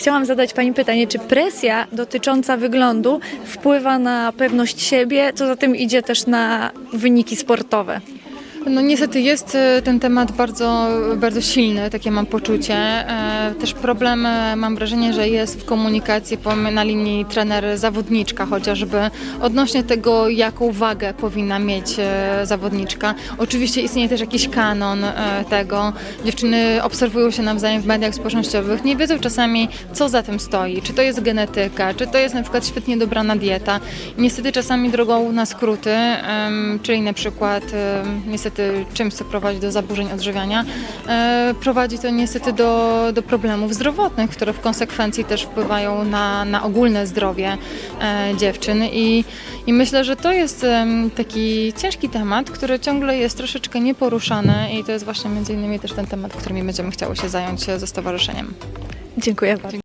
Chciałam zadać Pani pytanie, czy presja dotycząca wyglądu wpływa na pewność siebie, co za tym idzie też na wyniki sportowe? No niestety jest e, ten temat bardzo, bardzo silny, takie mam poczucie. E, Też problem e, mam wrażenie, że jest w komunikacji na linii trener-zawodniczka chociażby odnośnie tego, jaką wagę powinna mieć zawodniczka. Oczywiście istnieje też jakiś kanon tego. Dziewczyny obserwują się nawzajem w mediach społecznościowych, nie wiedzą czasami, co za tym stoi. Czy to jest genetyka, czy to jest na przykład świetnie dobrana dieta. Niestety czasami drogą na skróty, czyli na przykład em, niestety czymś, co prowadzi do zaburzeń odżywiania, e, prowadzi to niestety do, do problemów zdrowotnych, które w konsekwencji też wpływają na, na ogólne zdrowie e, dziewczyn i, i myślę, że to jest taki ciężki temat, który ciągle jest troszeczkę nieporuszany i to jest właśnie między innymi też ten temat, którym będziemy chciały się zająć e, ze stowarzyszeniem. Dziękuję bardzo.